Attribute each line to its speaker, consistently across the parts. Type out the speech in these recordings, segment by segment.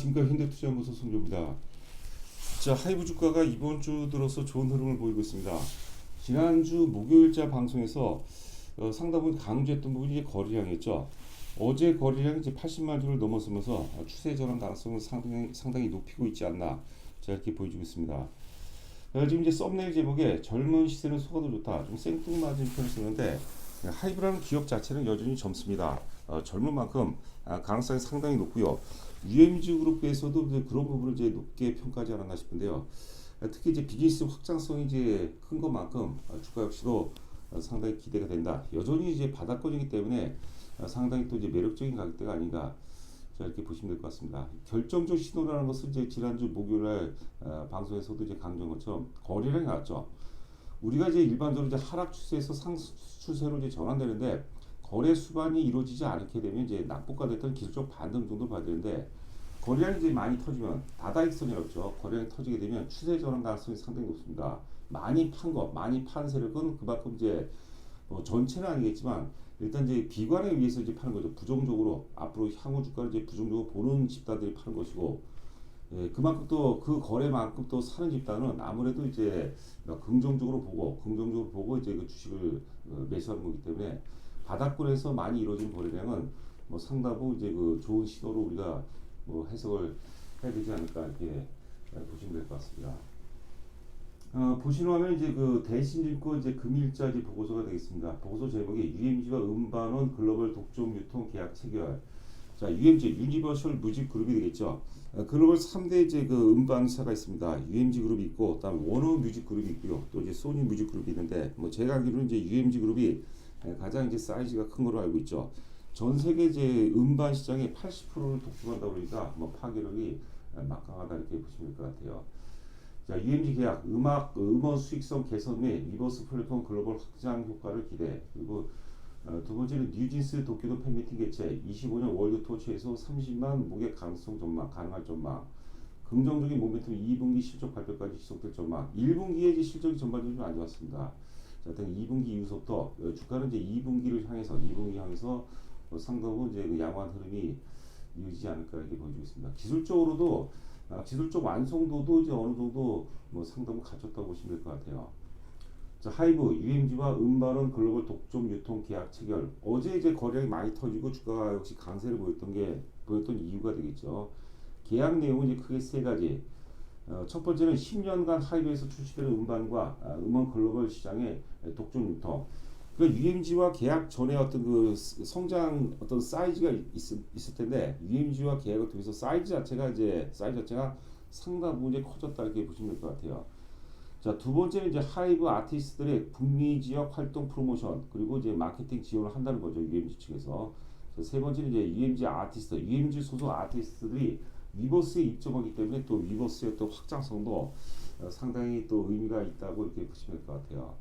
Speaker 1: 안녕하십니까 현대투자연구소 송조입니다. 자 하이브 주가가 이번 주 들어서 좋은 흐름을 보이고 있습니다. 지난주 목요일자 방송에서 어, 상당분 강조했던 부분이 거래량이었죠. 어제 거래량이 이제 80만 주를 넘어서면서 추세 전환 가능성을 상당히, 상당히 높이고 있지 않나 자 이렇게 보여주고 있습니다. 어, 지금 이제 썸네일 제목에 젊은 시세는 속아도 좋다 좀 생뚱맞은 표현을 쓰는데 하이브라는 기업 자체는 여전히 젊습니다. 어, 젊은 만큼 아, 가능성이 상당히 높고요. UMG 그룹에서도 그런 부분을 이제 높게 평가하지 않았나 싶은데요. 아, 특히 이제 비즈니스 확장성이 이제 큰 것만큼 아, 주가 역시도 어, 상당히 기대가 된다. 여전히 이제 바닥권이기 때문에 아, 상당히 또 이제 매력적인 가격대가 아닌가. 자, 이렇게 보시면 될 것 같습니다. 결정적 신호라는 것은 이제 지난주 목요일날 어, 방송에서도 이제 강조한 것처럼 거래량이 나왔죠. 우리가 이제 일반적으로 이제 하락 추세에서 상승 추세로 이제 전환되는데 거래 수반이 이루어지지 않게 되면 이제 낙폭과 됐던 기술적 반등 정도 봐야 되는데 거래량이 이제 많이 터지면 다다익선이라고 죠 거래량이 터지게 되면 추세 전환 가능성이 상당히 높습니다. 많이 판 거, 많이 판 세력은 그만큼 이제 뭐 전체는 아니겠지만 일단 이제 비관에 의해서 이제 파는 거죠. 부정적으로 앞으로 향후 주가를 이제 부정적으로 보는 집단들이 파는 것이고 예, 그만큼 또 그 거래만큼 또 사는 집단은 아무래도 이제 긍정적으로 보고 긍정적으로 보고 이제 그 주식을 어, 매수하는 거기 때문에 바닥권에서 많이 이루어진 거래량은 뭐 상당부 이제 그 좋은 신호로 우리가 뭐 해석을 해야 되지 않을까 이렇게 보시면 될 것 같습니다. 어, 보시는 화면 이제 그 대신증권 이제 금일자 이제 보고서가 되겠습니다. 보고서 제목이 UMG와 음반원 글로벌 독점 유통 계약 체결. 자, UMG 유니버셜 뮤직 그룹이 되겠죠. 어, 글로벌 3대 이제 그 음반사가 있습니다. UMG 그룹이 있고, 그다음에 워너 뮤직 그룹이 있고요. 또 이제 소니 뮤직 그룹이 있는데, 뭐 제가 알기로는 이제 UMG 그룹이 가장 이제 사이즈가 큰 걸로 알고 있죠. 전 세계 이제 음반 시장의 80%를 독점한다 그러니까 뭐 파괴력이 막강하다 이렇게 보시면 될 것 같아요. 자, UMG 계약, 음악, 음원 수익성 개선 및 리버스 플랫폼 글로벌 확장 효과를 기대. 그리고 어, 두 번째는 뉴진스 도쿄도 팬미팅 개최, 25년 월드 투어 최소 30만 무게 가능성 전망, 가능할 전망. 긍정적인 모멘텀 2분기 실적 발표까지 지속될 전망. 1분기에 이제 실적이 전반적으로 좀안 좋았습니다. 자, 하여튼 2분기 이후부터 어, 주가는 이제 2분기를 향해서 2분기 향해서 어, 상당히 이제 그 양호한 흐름이 이어지지 않을까 이렇게 보여지고 있습니다. 기술적으로도 아, 기술적 완성도도 이제 어느 정도 뭐 상당히 갖췄다고 보시면 될 것 같아요. 자, 하이브, UMG와 음반원 글로벌 독점 유통 계약 체결. 어제 이제 거래량이 많이 터지고 주가가 역시 강세를 보였던 게 보였던 이유가 되겠죠. 계약 내용은 이제 크게 세 가지. 어, 첫 번째는 10년간 하이브에서 출시되는 음반과 아, 음원 글로벌 시장의 독점 유통. 그 UMG와 계약 전에 어떤 그 성장 어떤 사이즈가 있, 있을 텐데 UMG와 계약을 통해서 사이즈 자체가 이제 사이즈 자체가 상당 부분 커졌다 이렇게 보시면 될 것 같아요. 자, 두 번째는 이제 하이브 아티스트들의 북미 지역 활동 프로모션 그리고 이제 마케팅 지원을 한다는 거죠. UMG 측에서. 자, 세 번째는 이제 UMG 아티스트, UMG 소속 아티스트들이 위버스에 입점하기 때문에 또 위버스의 또 확장성도 어, 상당히 또 의미가 있다고 이렇게 보시면 될 것 같아요.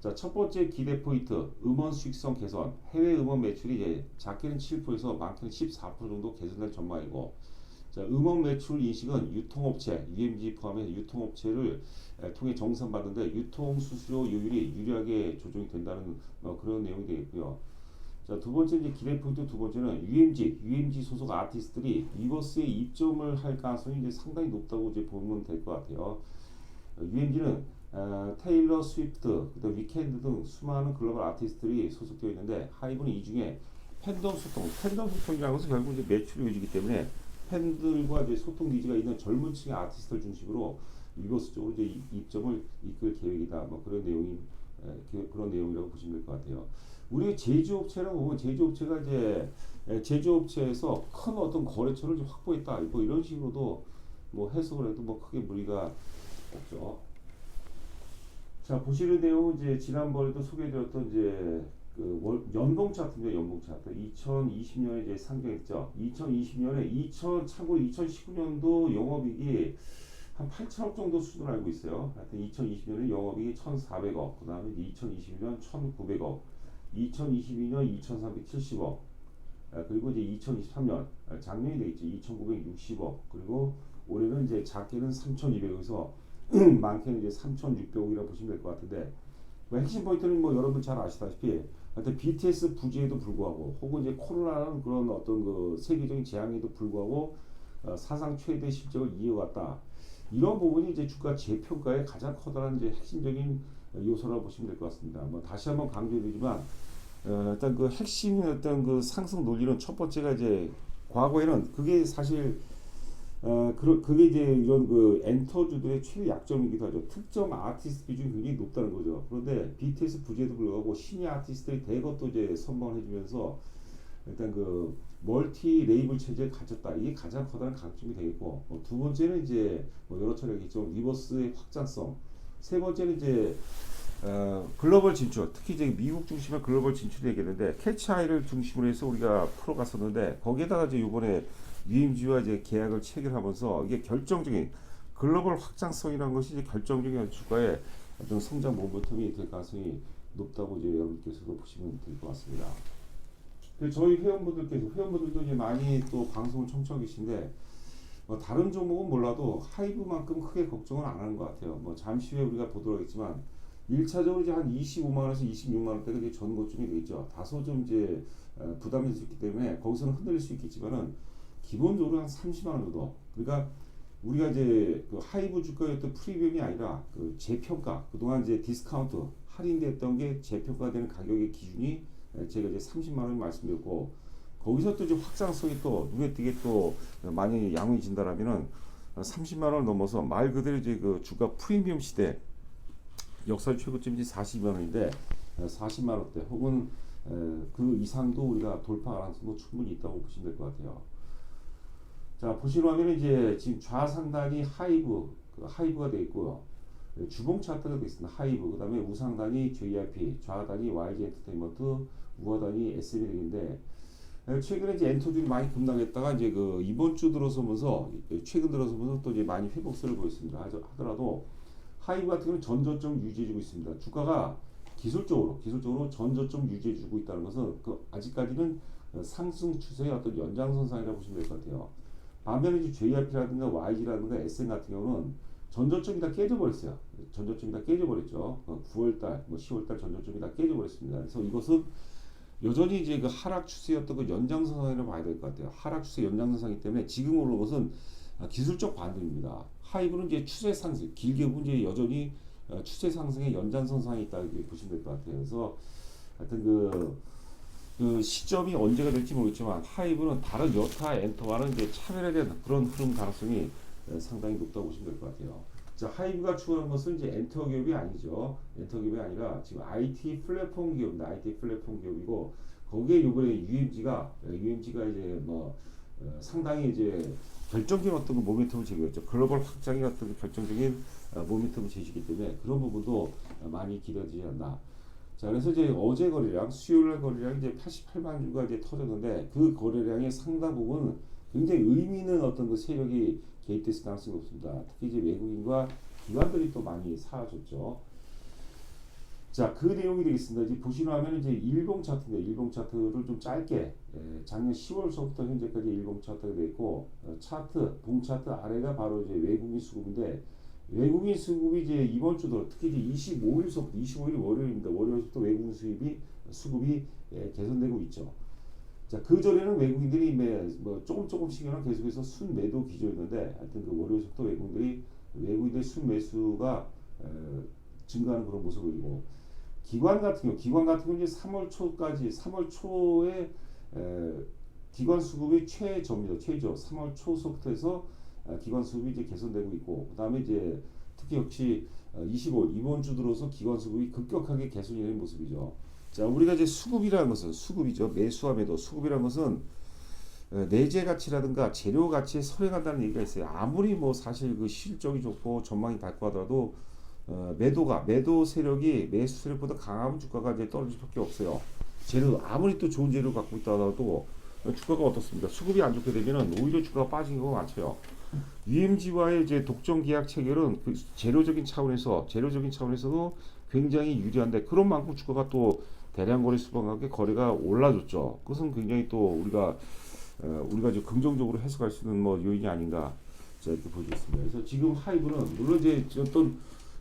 Speaker 1: 자, 첫 번째 기대 포인트, 음원 수익성 개선. 해외 음원 매출이 이제 작게는 7%에서 많게는 14% 정도 개선될 전망이고, 자, 음원 매출 인식은 유통업체, UMG 포함해서 유통업체를 통해 정산받는데 유통 수수료 요율이 유리하게 조정이 된다는 어, 그런 내용이 되겠고요. 자, 두 번째 이제 기대 포인트 두 번째는 UMG, UMG 소속 아티스트들이 위버스에 입점을 할 가능성이 이제 상당히 높다고 이제 보면 될 것 같아요. UMG는 어, 테일러 스위프트, 그다음 위켄드 등 수많은 글로벌 아티스트들이 소속되어 있는데 하이브는 이 중에 팬덤 소통, 팬덤 소통이라는 것은 결국 이제 매출이 요지기 때문에 팬들과 이제 소통 니즈가 있는 젊은 층의 아티스트를 중심으로 위버스 쪽으로 이제 입점을 이끌 계획이다. 뭐 그런 내용이 에, 그런 내용이라고 보시면 될 것 같아요. 우리 제조업체라고 보면 제조업체가 이제 제조업체에서 큰 어떤 거래처를 확보했다. 뭐 이런 식으로도 뭐 해석을 해도 뭐 크게 무리가 없죠. 자 보시는 내용 이제 지난번에도 소개드렸던 이제 그 월, 연봉 차트입니다. 연봉 차트. 2020년에 이제 상정했죠. 2020년에 2000 참고로 2019년도 영업이익이 한 8천억 정도 수준을 알고 있어요. 하여튼 2020년에 영업이익이 1,400억, 그 다음에 2021년 1,900억, 2022년 2,370억, 그리고 이제 2023년 작년이 되겠죠. 2,960억, 그리고 올해는 이제 작게는 3,200억에서 많게는 이제 3,600억이라고 보시면 될 것 같은데 뭐 핵심 포인트는 뭐 여러분 잘 아시다시피 하여튼 BTS 부재에도 불구하고 혹은 이제 코로나라는 그런 어떤 그 세계적인 재앙에도 불구하고 어, 사상 최대 실적을 이어갔다. 이런 부분이 이제 주가 재평가의 가장 커다란 이제 핵심적인 요소라고 보시면 될 것 같습니다. 뭐 다시 한번 강조드리지만 어, 일단 그 핵심 어떤 그 상승 논리는 첫 번째가 이제 과거에는 그게 사실 어, 그, 그게 이제 이런 그 엔터주들의 최대 약점이기도 하죠. 특정 아티스트 비중이 굉장히 높다는 거죠. 그런데 BTS 부재도 불구하고 신의 아티스트들이 대거 또 이제 선방을 해주면서 일단 그 멀티 레이블 체제를 가졌다. 이게 가장 커다란 강점이 되겠고 뭐두 번째는 이제 뭐 여러 차례 얘기했지만 리버스의 확장성. 세 번째는 이제 어, 글로벌 진출, 특히 이제 미국 중심의 글로벌 진출이 되겠는데 캐치아이를 중심으로 해서 우리가 풀어갔었는데 거기에다가 이제 이번에 UMG와 이제 계약을 체결하면서 이게 결정적인 글로벌 확장성이라는 것이 이제 결정적인 주가의 어떤 성장 모멘텀이 될 가능성이 높다고 이제 여러분께서도 보시면 될 것 같습니다. 그 저희 회원분들께서 회원분들도 이제 많이 또 방송을 청취하고 계신데 뭐 다른 종목은 몰라도 하이브만큼 크게 걱정은 안 하는 것 같아요. 뭐 잠시 후에 우리가 보도록 하겠지만 1차적으로 이제 한 25만 원에서 26만 원대가 이제 전고점이 되겠죠. 다소 좀 이제 어, 부담이 있기 때문에 거기서는 흔들릴 수 있겠지만은 기본적으로 한 30만 원 정도. 그러니까 우리가 이제 그 하이브 주가였던 프리미엄이 아니라 그 재평가 그동안 이제 디스카운트 할인됐던 게 재평가되는 가격의 기준이 에, 제가 이제 30만 원 말씀드렸고 거기서 또 이제 확장성이 또 눈에 띄게 또 많이 양호해진다라면은 30만 원을 넘어서 말 그대로 이제 그 주가 프리미엄 시대 역사 최고점이 40만 원인데 40만 원대 혹은 에, 그 이상도 우리가 돌파 가능성도 충분히 있다고 보시면 될 것 같아요. 자 보시는 화면은 이제 지금 좌상단이 하이브 그 하이브가 되어 있고요. 네, 주봉 차트가 되어 있습니다. 하이브 그 다음에 우상단이 JRP, 좌단이 YG 엔터테인먼트, 우하단이 SML인데 최근에 이제 엔터들이 많이 급락했다가 이제 그 이번 주 들어서면서 최근 들어서면서 또 이제 많이 회복세를 보였습니다. 하더라도 하이브 같은 경우는 전저점 유지해주고 있습니다. 주가가 기술적으로 기술적으로 전저점 유지해주고 있다는 것은 그 아직까지는 상승 추세의 어떤 연장선상이라고 보시면 될 것 같아요. 반면에 JRP라든가 YG라든가 SM 같은 경우는 전저점이 다 깨져버렸어요. 전저점이 다 깨져버렸죠. 9월달, 뭐 10월달 전저점이 다 깨져버렸습니다. 그래서 이것은 여전히 이제 그 하락 추세였던 그 연장선상이라고 봐야 될 것 같아요. 하락 추세 연장선상이기 때문에 지금 오르는 것은 아, 기술적 반등입니다. 하이브는 이제 추세 상승, 길게 보면 이제 여전히 어, 추세 상승의 연장선상에 있다 이렇게 보시면 될 것 같아요. 그래서 하여튼 그, 그 시점이 언제가 될지 모르겠지만 하이브는 다른 여타 엔터와는 이제 차별화된 그런 흐름 가능성이 어, 상당히 높다고 보시면 될 것 같아요. 자, 하이브가 추구하는 것은 이제 엔터 기업이 아니죠. 엔터 기업이 아니라 지금 IT 플랫폼 기업입니다. IT 플랫폼 기업이고 거기에 요번에 UMG가 UMG가 이제 뭐 어, 상당히 이제 결정적인 어떤 그 모멘텀을 제기했죠. 글로벌 확장의 어떤 그 결정적인 어, 모멘텀을 제시기 때문에 그런 부분도 어, 많이 기대되지 않나. 자, 그래서 이제 어제 거래량, 수요일 거래량 이제 88만 주가 이제 터졌는데 그 거래량의 상당 부분 굉장히 의미 있는 어떤 그 세력이 개입됐을 가능성이 높습니다. 특히 이제 외국인과 기관들이 또 많이 사라졌죠. 자, 그 내용이 되겠습니다. 이제 보시는 화면은 이제 일봉 차트인데 일봉 차트를 좀 짧게 예, 작년 10월서부터 현재까지 일봉 차트가 되어 있고 어, 차트, 봉 차트 아래가 바로 이제 외국인 수급인데 외국인 수급이 이제 이번 주도 특히 이제 25일서부터 25일이 월요일입니다. 월요일부터 외국인 수입이 수급이 예, 개선되고 있죠. 자, 그 전에는 외국인들이 매, 뭐 조금 조금씩이나 계속해서 순매도 기조였는데 하여튼 그 월요일부터 외국인들이 외국인들 순매수가 에, 증가하는 그런 모습을 보이고 기관 같은 경우 기관 같은 경우 이제 3월 초까지 3월 초에 에, 기관 수급이 최저입니다. 최저 3월 초서부터 해서 아, 기관 수급이 이제 개선되고 있고 그 다음에 이제 특히 역시 어, 25일 이번 주 들어서 기관 수급이 급격하게 개선이 되는 모습이죠. 자, 우리가 이제 수급이라는 것은 수급이죠. 매수와 매도. 수급이라는 것은 어, 내재 가치라든가 재료 가치에 선행한다는 얘기가 있어요. 아무리 뭐 사실 그 실적이 좋고 전망이 밝고 하더라도 어, 매도가 매도 세력이 매수 세력보다 강하면 주가가 이제 떨어질 수밖에 없어요. 재료 아무리 또 좋은 재료 갖고 있다 하더라도 어, 주가가 어떻습니까? 수급이 안 좋게 되면은 오히려 주가가 빠진 경우가 많죠. UMG와의 이제 독점 계약 체결은 그 재료적인 차원에서 재료적인 차원에서도 굉장히 유리한데 그런 만큼 주가가 또 대량 거래 함께 거래가 올라줬죠. 그것은 굉장히 또 우리가 어, 우리가 이제 긍정적으로 해석할 수 있는 뭐 요인이 아닌가 자 이렇게 보겠습니다. 그래서 지금 하이브는 물론 이제 어떤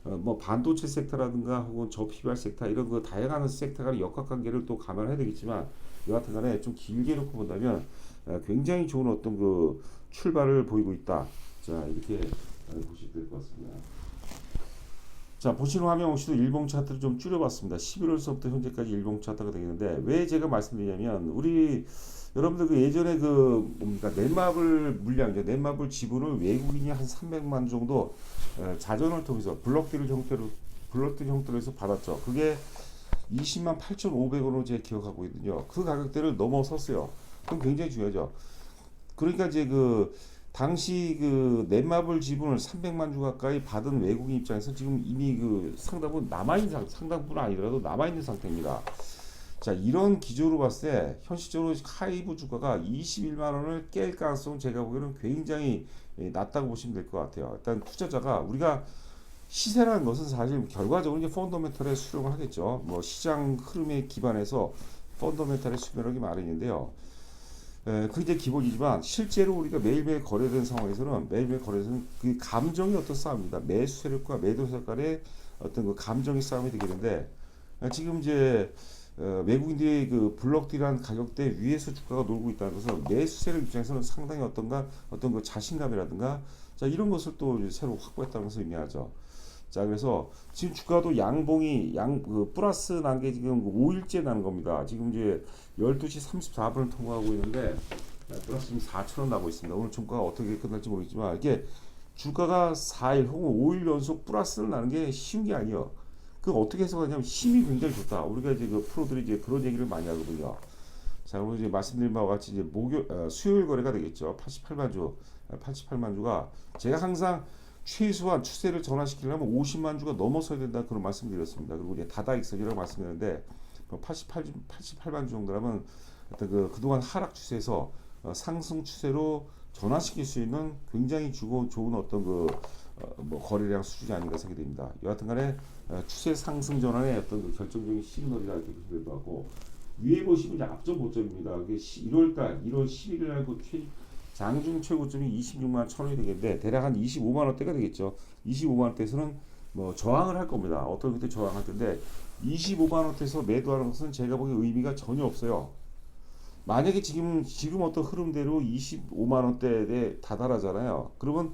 Speaker 1: 어, 뭐 반도체 섹터라든가 혹은 저피발 섹터 이런 그 다양한 섹터 간의 역학관계를 또 감안해야 되겠지만 여하튼 간에 좀 길게 놓고 본다면 어, 굉장히 좋은 어떤 그 출발을 보이고 있다. 자 이렇게 어, 보시면 될 것 같습니다. 자 보시는 화면 혹시도 일봉 차트를 좀 줄여봤습니다. 11월서부터 현재까지 일봉 차트가 되겠는데 왜 제가 말씀드리냐면 우리 여러분들 그 예전에 그 뭡니까 넷마블 물량이죠 넷마블 지분을 외국인이 한 300만 정도 어, 자전을 통해서 블록딜 형태로 블록딜 형태로 해서 받았죠. 그게 20만 8,500원으로 제가 기억하고 있거든요. 그 가격대를 넘어섰어요. 그럼 굉장히 중요하죠. 그러니까 이제 그 당시 그 넷마블 지분을 300만 주 가까이 받은 외국인 입장에서 지금 이미 그 상당분 남아있는 상 상당분 아니더라도 남아있는 상태입니다. 자 이런 기조로 봤을 때 현실적으로 하이브 주가가 21만 원을 깰 가능성 제가 보기에는 굉장히 예, 낮다고 보시면 될 것 같아요. 일단 투자자가 우리가 시세라는 것은 사실 결과적으로 이제 펀더멘털에 수렴을 하겠죠. 뭐 시장 흐름에 기반해서 펀더멘털에 수렴하기 마련인데요. 에, 그게 이제 기본이지만 실제로 우리가 매일매일 거래되는 상황에서는 매일매일 거래되는 그 감정이 어떤 싸움입니다. 매수 세력과 매도 세력 간의 어떤 그 감정의 싸움이 되게 되는데 에, 지금 이제 어, 외국인들이 그 블록딜한 가격대 위에서 주가가 놀고 있다는 것은 매수 세력 입장에서는 상당히 어떤가 어떤 그 자신감이라든가 자 이런 것을 또 새로 확보했다는 것을 의미하죠. 자 그래서 지금 주가도 양봉이 양 그 플러스 난 게 지금 5일째 나는 겁니다. 지금 이제 12시 34분을 통과하고 있는데 네, 플러스 지금 4천 원 나고 있습니다. 오늘 종가가 어떻게 끝날지 모르겠지만 이게 주가가 4일 혹은 5일 연속 플러스를 나는 게 쉬운 게 아니에요. 그 어떻게 해석하냐면 힘이 굉장히 좋다. 우리가 이제 그 프로들이 이제 그런 얘기를 많이 하거든요. 자, 오늘 이제 말씀드린 바와 같이 이제 목요 어, 수요일 거래가 되겠죠. 88만 주, 어, 88만 주가 제가 항상 최소한 추세를 전환시키려면 50만 주가 넘어서야 된다 그런 말씀드렸습니다. 그리고 이제 다다익선이라고 말씀드렸는데 88 88만 주 정도라면 어떤 그 그동안 하락 추세에서 어, 상승 추세로 전환시킬 수 있는 굉장히 주고 좋은 어떤 그 어, 뭐 거래량 수준이 아닌가 생각이 됩니다. 여하튼간에 어, 추세 상승 전환의 어떤 그 결정적인 시그널이라 이렇게 될것 같고 위에 보시면 이제 앞전 고점입니다. 그게 1월달 1월 11일 날그 최 장중 최고점이 26만 1천 원이 되겠는데 대략 한 25만 원대가 되겠죠. 25만 원대에서는 뭐 저항을 할 겁니다. 어떤 그때 저항할 텐데 25만 원대에서 매도하는 것은 제가 보기에 의미가 전혀 없어요. 만약에 지금 지금 어떤 흐름대로 25만 원대에 다다라잖아요. 그러면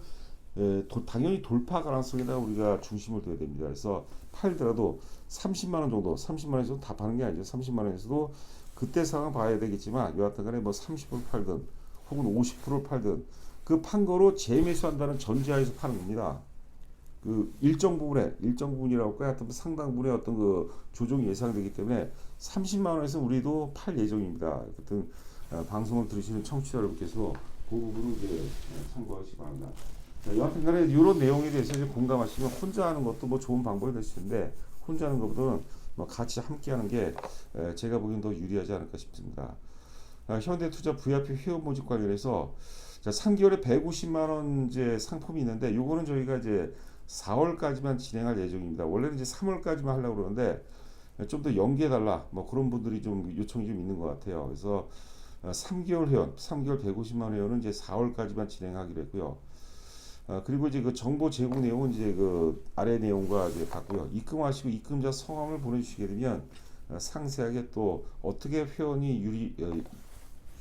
Speaker 1: 에, 도, 당연히 돌파 가능성에다가 우리가 중심을 둬야 됩니다. 그래서 팔더라도 30만 원 정도, 30만 원에서 다 파는 게 아니죠. 30만 원에서도 그때 상황 봐야 되겠지만 여하튼간에 뭐 30% 팔든 혹은 50% 팔든 그 판 거로 재매수한다는 전제하에서 파는 겁니다. 그 일정 부분에 일정 부분이라고 할까요? 하여튼 상당 부분의 어떤 그 조정이 예상되기 때문에 30만 원에서 우리도 팔 예정입니다. 하여튼 어, 방송을 들으시는 청취자 여러분께서 그 부분을 이제 어, 참고하시기 바랍니다. 자, 여하튼간에 이런 내용에 대해서 이제 공감하시면 혼자 하는 것도 뭐 좋은 방법이 될 수 있는데 혼자 하는 것보다는 뭐 같이 함께 하는 게 에, 제가 보기엔 더 유리하지 않을까 싶습니다. 아, 현대투자 VIP 회원 모집 관련해서 자, 3개월에 150만 원 이제 상품이 있는데 요거는 저희가 이제 4월까지만 진행할 예정입니다. 원래는 이제 3월까지만 하려고 그러는데 좀 더 연기해 달라 뭐 그런 분들이 좀 요청이 좀 있는 것 같아요. 그래서 어, 3개월 회원, 3개월 150만 원 회원은 이제 4월까지만 진행하기로 했고요. 어, 그리고 이제 그 정보 제공 내용은 이제 그 아래 내용과 이제 같고요. 입금하시고 입금자 성함을 보내주시게 되면 어, 상세하게 또 어떻게 회원이 유리 어,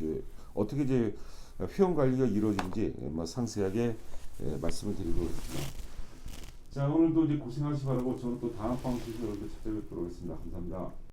Speaker 1: 그 어떻게 이제 회원 관리가 이루어지는지 예, 뭐 상세하게 예, 말씀을 드리고 있습니다. 자 오늘도 이제 고생하시 기 바라고 저는 또 다음 방송에서 찾아뵙도록 하겠습니다. 감사합니다.